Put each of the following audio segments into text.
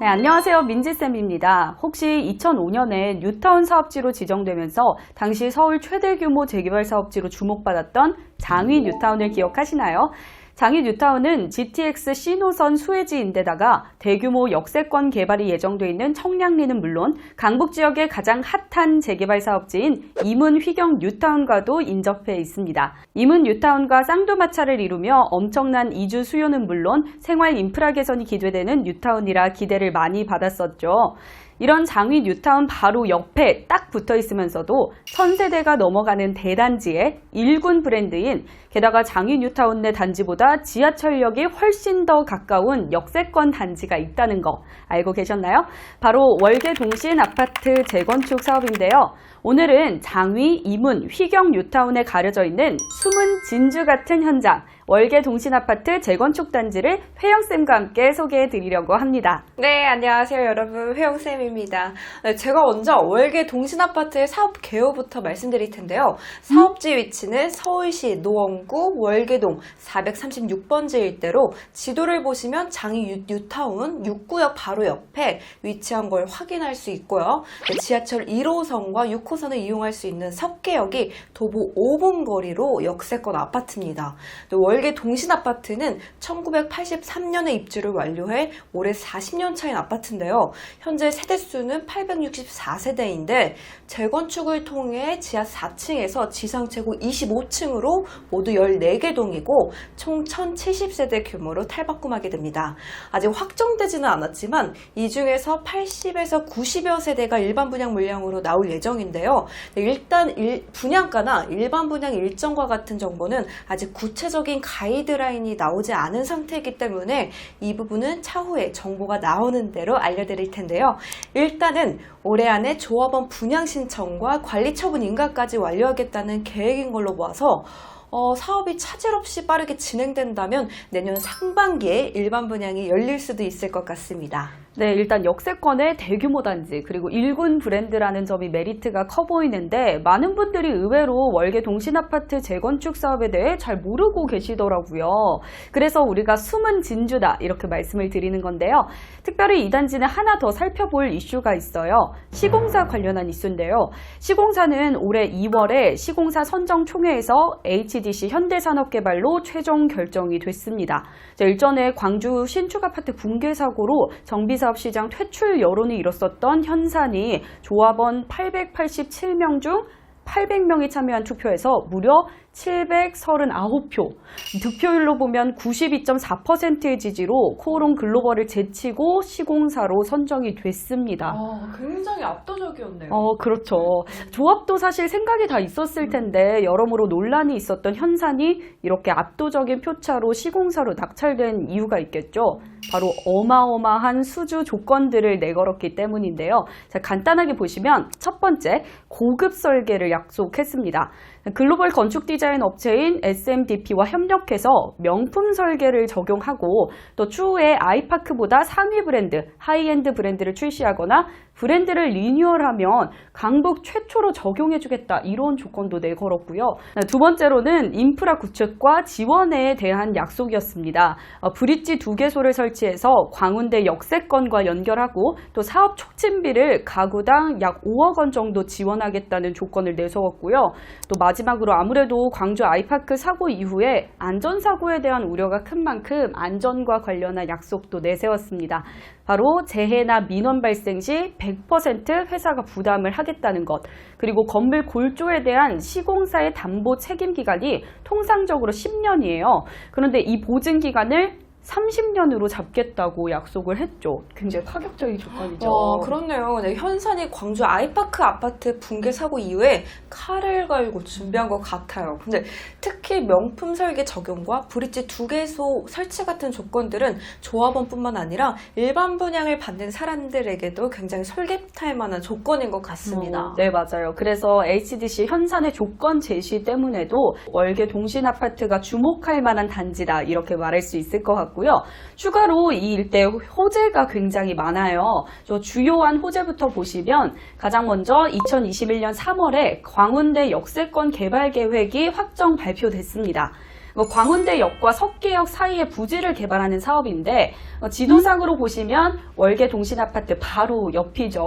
네, 안녕하세요. 민지쌤입니다. 혹시 2005년에 뉴타운 사업지로 지정되면서 당시 서울 최대 규모 재개발 사업지로 주목받았던 장위 뉴타운을 기억하시나요? 장위 뉴타운은 GTX C노선 수혜지인데다가 대규모 역세권 개발이 예정돼 있는 청량리는 물론 강북 지역의 가장 핫한 재개발 사업지인 이문 휘경 뉴타운과도 인접해 있습니다. 이문 뉴타운과 쌍두마차를 이루며 엄청난 이주 수요는 물론 생활 인프라 개선이 기대되는 뉴타운이라 기대를 많이 받았었죠. 이런 장위 뉴타운 바로 옆에 딱 붙어 있으면서도 천세대가 넘어가는 대단지의 일군 브랜드인 게다가 장위 뉴타운 내 단지보다 지하철역이 훨씬 더 가까운 역세권 단지가 있다는 거 알고 계셨나요? 바로 월계 동신 아파트 재건축 사업인데요. 오늘은 장위, 이문, 휘경 뉴타운에 가려져 있는 숨은 진주 같은 현장 월계 동신 아파트 재건축 단지를 회영쌤과 함께 소개해 드리려고 합니다. 네, 안녕하세요, 여러분. 회영쌤입니다. 네, 제가 먼저 월계 동신아파트의 사업 개요부터 말씀드릴 텐데요. 사업지 위치는 서울시 노원구 월계동 436번지 일대로 지도를 보시면 장이 유, 뉴타운 6구역 바로 옆에 위치한 걸 확인할 수 있고요. 네, 지하철 1호선과 6호선을 이용할 수 있는 석계역이 도보 5분 거리로 역세권 아파트입니다. 네, 월계 동신 아파트는 1983년에 입주를 완료해 올해 40년 차인 아파트인데요. 현재 세대수는 864세대인데 재건축을 통해 지하 4층에서 지상 최고 25층으로 모두 14개 동이고 총 1070세대 규모로 탈바꿈하게 됩니다. 아직 확정되지는 않았지만 이 중에서 80에서 90여 세대가 일반 분양 물량으로 나올 예정인데요. 네, 일단 일- 분양가나 일반 분양 일정과 같은 정보는 아직 구체적인 가이드라인이 나오지 않은 상태이기 때문에 이 부분은 차후에 정보가 나오는 대로 알려드릴 텐데요. 일단은 올해 안에 조합원 분양 신청과 관리 처분 인가까지 완료하겠다는 계획인 걸로 보아서 어, 사업이 차질 없이 빠르게 진행된다면 내년 상반기에 일반 분양이 열릴 수도 있을 것 같습니다. 네, 일단 역세권의 대규모 단지 그리고 일군 브랜드라는 점이 메리트가 커 보이는데 많은 분들이 의외로 월계 동신 아파트 재건축 사업에 대해 잘 모르고 계시더라고요. 그래서 우리가 숨은 진주다 이렇게 말씀을 드리는 건데요. 특별히 이 단지는 하나 더 살펴볼 이슈가 있어요. 시공사 관련한 이슈인데요. 시공사는 올해 2월에 시공사 선정 총회에서 HDC 현대산업개발로 최종 결정이 됐습니다. 자, 일전에 광주 신축 아파트 붕괴 사고로 정비 사업 시장 퇴출 여론이 일었었던 현산이 조합원 887명 중 800명이 참여한 투표에서 무려 739표. 득표율로 보면 92.4%의 지지로 코오롱 글로벌을 제치고 시공사로 선정이 됐습니다. 아, 굉장히 압도적이었네요. 어, 그렇죠. 조합도 사실 생각이 다 있었을 텐데 여러모로 논란이 있었던 현산이 이렇게 압도적인 표차로 시공사로 낙찰된 이유가 있겠죠. 바로 어마어마한 수주 조건들을 내걸었기 때문인데요. 자, 간단하게 보시면 첫 번째, 고급 설계를 약속했습니다. 글로벌 건축 디자인 업체인 SMDP와 협력해서 명품 설계를 적용하고 또 추후에 아이파크보다 상위 브랜드, 하이엔드 브랜드를 출시하거나 브랜드를 리뉴얼하면 강북 최초로 적용해주겠다 이런 조건도 내걸었고요. 두 번째로는 인프라 구축과 지원에 대한 약속이었습니다. 어, 브릿지 두 개소를 설치해서 광운대 역세권과 연결하고 또 사업 촉진비를 가구당 약 5억 원 정도 지원하겠다는 조건을 내세웠고요. 또 마지막으로 아무래도 광주 아이파크 사고 이후에 안전사고에 대한 우려가 큰 만큼 안전과 관련한 약속도 내세웠습니다. 바로 재해나 민원 발생 시 100% 회사가 부담을 하겠다는 것. 그리고 건물 골조에 대한 시공사의 담보 책임 기간이 통상적으로 10년이에요. 그런데 이 보증 기간을 30년으로 잡겠다고 약속을 했죠. 굉장히 파격적인 조건이죠. 어, 그렇네요. 네, 현산이 광주 아이파크 아파트 붕괴 사고 이후에 칼을 갈고 준비한 것 같아요. 근데 특히 명품 설계 적용과 브릿지 두 개소 설치 같은 조건들은 조합원뿐만 아니라 일반 분양을 받는 사람들에게도 굉장히 솔깃할 만한 조건인 것 같습니다. 어, 네, 맞아요. 그래서 HDC 현산의 조건 제시 때문에도 월계 동신 아파트가 주목할 만한 단지다 이렇게 말할 수 있을 것 같고 요. 추가로 이 일대 호재가 굉장히 많아요. 저 주요한 호재부터 보시면 가장 먼저 2021년 3월에 광운대 역세권 개발 계획이 확정 발표됐습니다. 뭐 광운대역과 석계역 사이에 부지를 개발하는 사업인데 어, 지도상으로 보시면 월계 동신아파트 바로 옆이죠.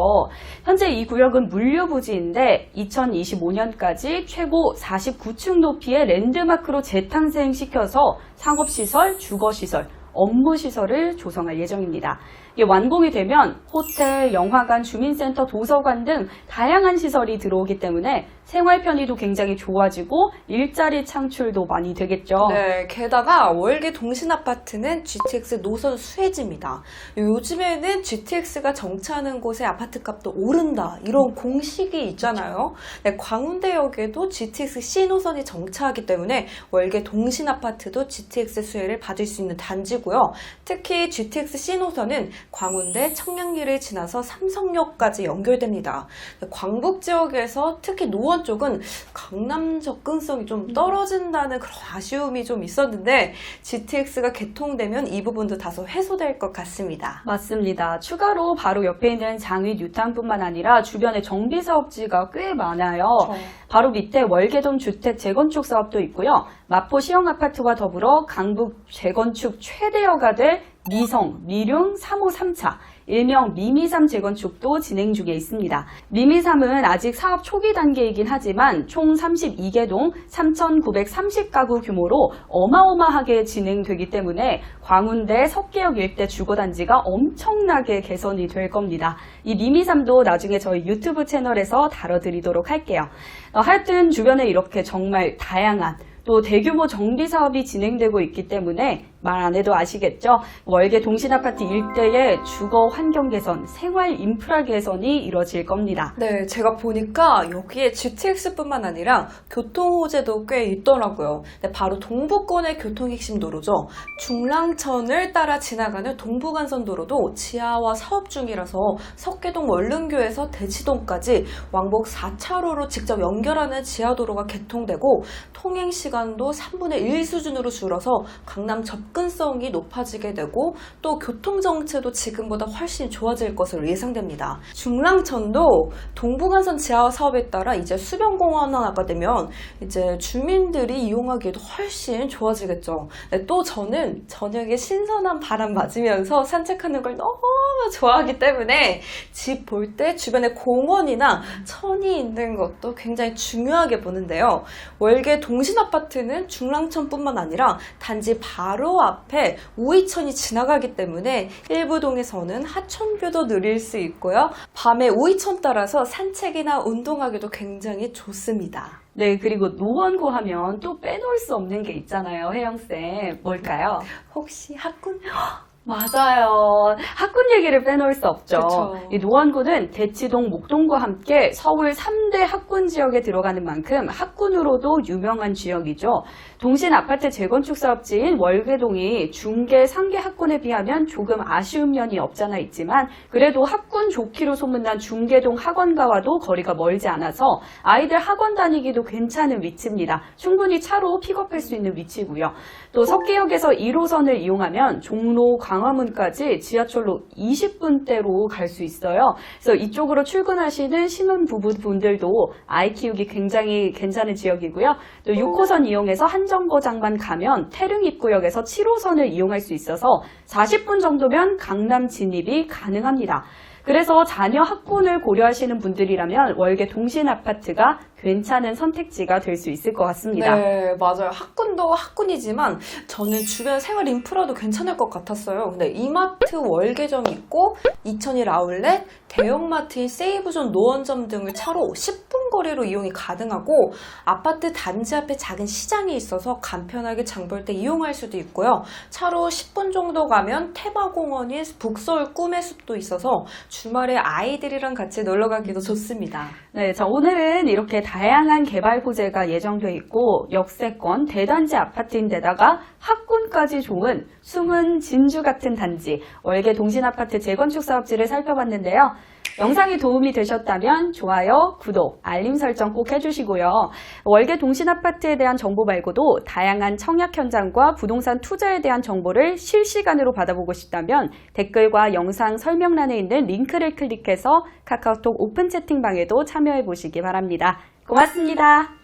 현재 이 구역은 물류부지인데 2025년까지 최고 49층 높이의 랜드마크로 재탄생시켜서 상업시설, 주거시설, 업무시설을 조성할 예정입니다. 이게 완공이 되면 호텔, 영화관, 주민센터, 도서관 등 다양한 시설이 들어오기 때문에 생활 편의도 굉장히 좋아지고 일자리 창출도 많이 되겠죠. 네, 게다가 월계 동신 아파트는 GTX 노선 수혜지입니다. 요즘에는 GTX가 정차하는 곳에 아파트 값도 오른다 이런 공식이 있잖아요. 네, 광운대역에도 GTX C 노선이 정차하기 때문에 월계 동신 아파트도 GTX 수혜를 받을 수 있는 단지고요. 특히 GTX C 노선은 광운대 청량리를 지나서 삼성역까지 연결됩니다. 네, 광북 지역에서 특히 노원 쪽은 강남 접근성이 좀 떨어진다는 그런 아쉬움이 좀 있었는데 GTX가 개통되면 이 부분도 다소 해소될 것 같습니다. 맞습니다. 추가로 바로 옆에 있는 장위 뉴타운뿐만 아니라 주변에 정비 사업지가 꽤 많아요. 바로 밑에 월계동 주택 재건축 사업도 있고요. 마포 시형 아파트와 더불어 강북 재건축 최대여가 될 미성, 미룡 3호 3차, 일명 미미3 재건축도 진행 중에 있습니다. 미미3은 아직 사업 초기 단계이긴 하지만 총 32개 동 3,930가구 규모로 어마어마하게 진행되기 때문에 광운대 석계역 일대 주거단지가 엄청나게 개선이 될 겁니다. 이 미미3도 나중에 저희 유튜브 채널에서 다뤄드리도록 할게요. 어, 하여튼 주변에 이렇게 정말 다양한 또 대규모 정비 사업이 진행되고 있기 때문에 말 안 해도 아시겠죠? 월계 동신아파트 일대의 주거 환경 개선, 생활 인프라 개선이 이뤄질 겁니다. 네, 제가 보니까 여기에 GTX뿐만 아니라 교통 호재도 꽤 있더라고요. 네, 바로 동부권의 교통 핵심 도로죠. 중랑천을 따라 지나가는 동부간선 도로도 지하화 사업 중이라서 석계동 원릉교에서 대치동까지 왕복 4차로로 직접 연결하는 지하도로가 개통되고 통행 시간도 3분의 1 수준으로 줄어서 강남 접 근성이 높아지게 되고 또 교통 정체도 지금보다 훨씬 좋아질 것으로 예상됩니다. 중랑천도 동부간선 지하화 사업에 따라 이제 수변공원화가 되면 이제 주민들이 이용하기에도 훨씬 좋아지겠죠. 네, 또 저는 저녁에 신선한 바람 맞으면서 산책하는 걸 너무 좋아하기 때문에 집 볼 때 주변에 공원이나 천이 있는 것도 굉장히 중요하게 보는데요. 월계 동신 아파트는 중랑천뿐만 아니라 단지 바로 앞에 우이천이 지나가기 때문에 일부 동에서는 하천뷰도 누릴 수 있고요. 밤에 우이천 따라서 산책이나 운동하기도 굉장히 좋습니다. 네, 그리고 노원구 하면 또 빼놓을 수 없는 게 있잖아요, 혜영쌤. 뭘까요? 혹시 학군? 맞아요. 학군 얘기를 빼놓을 수 없죠. 그쵸. 이 노원구는 대치동, 목동과 함께 서울 3대 학군 지역에 들어가는 만큼 학군으로도 유명한 지역이죠. 동신 아파트 재건축 사업지인 월계동이 중계, 상계 학군에 비하면 조금 아쉬운 면이 없잖아 있지만 그래도 학군 좋기로 소문난 중계동 학원가와도 거리가 멀지 않아서 아이들 학원 다니기도 괜찮은 위치입니다. 충분히 차로 픽업할 수 있는 위치고요. 또 석계역에서 1호선을 이용하면 종로, 광 화문까지 지하철로 20분대로 갈 수 있어요. 그래서 이쪽으로 출근하시는 신혼 부부분들도 아이 키우기 굉장히 괜찮은 지역이고요. 또 6호선 이용해서 한정거장만 가면 태릉 입구역에서 7호선을 이용할 수 있어서 40분 정도면 강남 진입이 가능합니다. 그래서 자녀 학군을 고려하시는 분들이라면 월계 동신 아파트가 괜찮은 선택지가 될 수 있을 것 같습니다. 네, 맞아요. 학군도 학군이지만 저는 주변 생활 인프라도 괜찮을 것 같았어요. 근데 이마트 월계점 있고 이천일 아울렛, 대형마트인 세이브존 노원점 등을 차로 10분 거리로 이용이 가능하고 아파트 단지 앞에 작은 시장이 있어서 간편하게 장볼 때 이용할 수도 있고요. 차로 10분 정도 가면 테마공원인 북서울 꿈의 숲도 있어서 주말에 아이들이랑 같이 놀러 가기도 좋습니다. 네, 자, 오늘은 이렇게 다양한 개발 호재가 예정돼 있고 역세권 대단지 아파트인데다가 학군까지 좋은 숨은 진주 같은 단지 월계 동신 아파트 재건축 사업지를 살펴봤는데요. 영상이 도움이 되셨다면 좋아요, 구독, 알림 설정 꼭 해주시고요. 월계 동신 아파트에 대한 정보 말고도 다양한 청약 현장과 부동산 투자에 대한 정보를 실시간으로 받아보고 싶다면 댓글과 영상 설명란에 있는 링크를 클릭해서 카카오톡 오픈 채팅방에도 참여해 보시기 바랍니다. 고맙습니다.